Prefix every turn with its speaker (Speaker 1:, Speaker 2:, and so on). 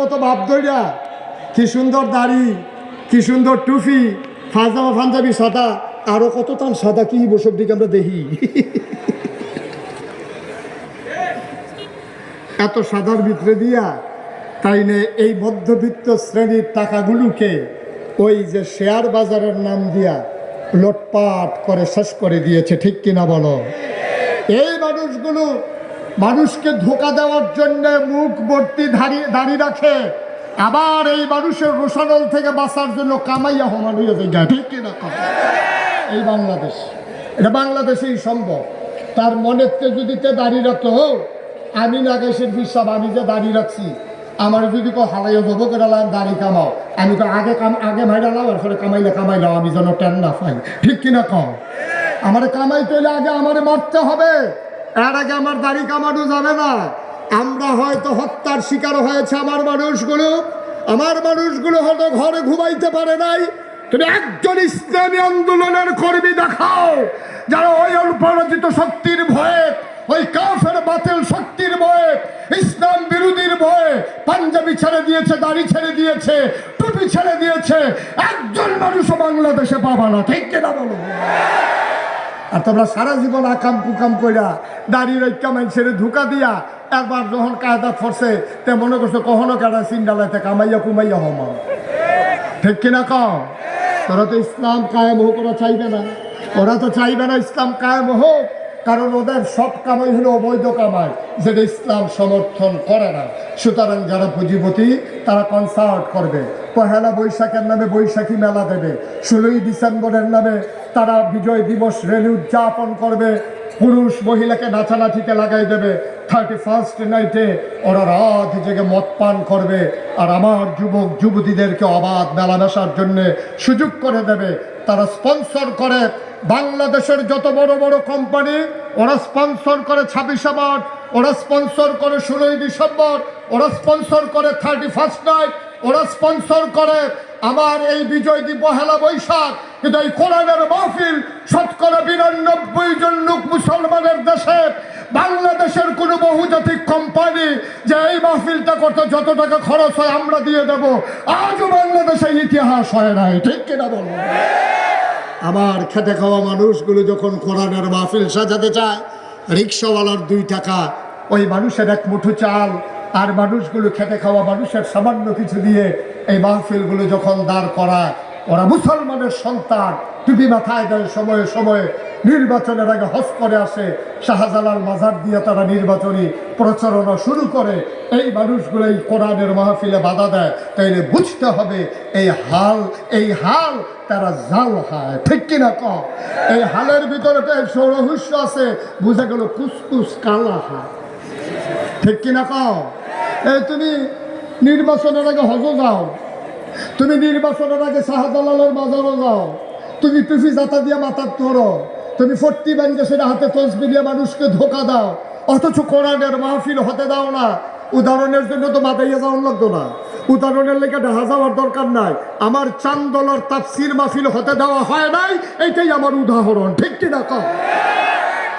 Speaker 1: মতো ভাব ধইরা কি সুন্দর দাড়ি, কি সুন্দর টুফি ফাজামা পাঞ্জাবি, সাদা, আরও কত তার সাদা কি বসব দিকে আমরা দেখি। এত সাদার ভিতরে দিয়া তাই নে এই মধ্যবিত্ত শ্রেণির টাকাগুলোকে ওই যে শেয়ার বাজারের নাম দিয়া লোটপাট করে শেষ করে দিয়েছে, ঠিক কিনা বলো? এই মানুষগুলো মানুষকে ধোকা দেওয়ার জন্য মুখ ভর্তি দাঁড়িয়ে দাঁড়িয়ে রাখে। আবার এই মানুষের রোশানল থেকে বাঁচার জন্য কামাইয়া হমান হয়ে যায়। ঠিক কিনা এই বাংলাদেশ। এটা বাংলাদেশেই সম্ভব। তার মনের তে যদি তে দাঁড়িয়ে রাখতো আমি না নাগেশের বিশ্বাস, আমি যে দাঁড়িয়ে রাখছি, আমার যদি কেউ হালাইয়া দেবো কেরালাম দাড়ি কামাও। আমি তো আগে কাম আগে ভাইরালাম আর পরে কামাইলে কামাইলাম আমি যেন টেন না পাই। ঠিক কিনা কম আমার কামাইতে হলে আগে আমারে মারতে হবে। এর আগে আমার দাড়ি কামানো যাবে না? আমরা হয়তো হত্যার শিকার হয়েছে আমার মানুষগুলো। আমার মানুষগুলো হয়তো ঘরে ঘুমাইতে পারে নাই। তুমি একজন ইসলামী আন্দোলনের কর্মী দেখাও, যারা ওই অল্পরাজিত শক্তির ভয়ে, ওই কাফের বাতিল শক্তির ভয়ে, ইসলাম বিরোধীর ভয়ে পাঞ্জাবি ছেড়ে দিয়েছে, দাড়ি ছেড়ে দিয়েছে, টুপি ছেড়ে দিয়েছে। একজন মানুষও বাংলাদেশে পাবা না, ঠিক কিনা বলো? আর তোমরা সারা জীবন আকাম কুকাম কইরা দাঁড়িয়ে রক্ষা মানুষের ধোকা দিয়া একবার যখন কায়দা ফরছে, তে মনে করছ কখনো কাটা সিন্ডালাইতে কামাইয়া কুমাইয়া হম ঠিক কিনা কম তোরা তো ইসলাম কায়েম হোক, ওরা চাইবে না। ওরা তো চাইবে না ইসলাম কায়েম হোক। কারণ ওদের সব কামাই হলো অবৈধ কামাই, যেটা ইসলাম সমর্থন করে না। সুতরাং যারা পুঁজিপতি, তারা কনসার্ট করবে। পহেলা বৈশাখের নামে বৈশাখী মেলা দেবে। ষোলোই ডিসেম্বরের নামে তারা বিজয় দিবস রেলি উদযাপন করবে। পুরুষ মহিলাকে নাচানাচিতে লাগাই দেবে। থার্টি ফার্স্ট নাইটে ওরা রাত জেগে মদ পান করবে। আর আমার যুবক, যুবতীদেরকে অবাধ মেলামেশার জন্যে সুযোগ করে দেবে। তারা স্পন্সর করে। বাংলাদেশের যত বড় বড় কোম্পানি, ওরা স্পন্সর করে ছাব্বিশে মার্চ ওরা স্পন্সর করে ষোলোই ডিসেম্বর, ওরা স্পন্সর করে থার্টি ফার্স্ট নাইট ওরা স্পন্সর করে আমার এই বিজয় দিবস পহেলা বৈশাখ। কিন্তু এই কোরআনের মাহফিল শতকরা বিরানব্বই জন লোক মুসলমানের দেশে। বাংলাদেশের কোনো বহুজাতিক কোম্পানি যে এই মাহফিলটা করতে যত টাকা খরচ হয় আমরা দিয়ে দেব। আজও বাংলাদেশে ইতিহাস হয় নাই, ঠিক কিনা বলব? আমার খেটে খাওয়া মানুষগুলো যখন কোরআনের মাহফিল সাজাতে চায়, রিক্সাওয়ালার দুই টাকা, ওই মানুষের এক মুঠো চাল, আর মানুষগুলো খেটে খাওয়া মানুষের সামান্য কিছু দিয়ে এই মাহফিলগুলো যখন দাঁড় করায় ওরা মুসলমানের সন্তান। টুপি মাথায় দেয় সময়ে সময়ে নির্বাচনের আগে হজ করে আসে শাহজালাল মাজার দিয়ে তারা নির্বাচনী প্রচারণা শুরু করে। এই মানুষগুলো এই কোরআনের মাহফিলে বাধা দেয়। তাইলে বুঝতে হবে এই হাল এই হাল তারা জাল হয়। ঠিক কিনা ক এই হালের ভিতরে সৌরহস্য আছে। বুঝা গেল কুসকুস কালা হয় ঠিক কিনা কও? এই তুমি নির্বাচনের আগে হজ যাও। তুমি নির্বাচনের আগে শাহজালালের বাজারও যাও। তুমি টুফি জাতা দিয়ে মাথার ধরো তুমি ফর্টি ব্যাংকে সেটা হাতে তসবি দিয়ে মানুষকে ধোকা দাও। অথচ কোরআনের মাহফিল হতে দাও না। উদাহরণের জন্য তো মাথাইয়া যাওয়ার লাগতো না। উদাহরণের লেগে ঢাহা যাওয়ার দরকার নাই। আমার চান্দলার তাফসির মাহফিল হতে দেওয়া হয় নাই। এটাই আমার উদাহরণ। ঠিক কিনা কম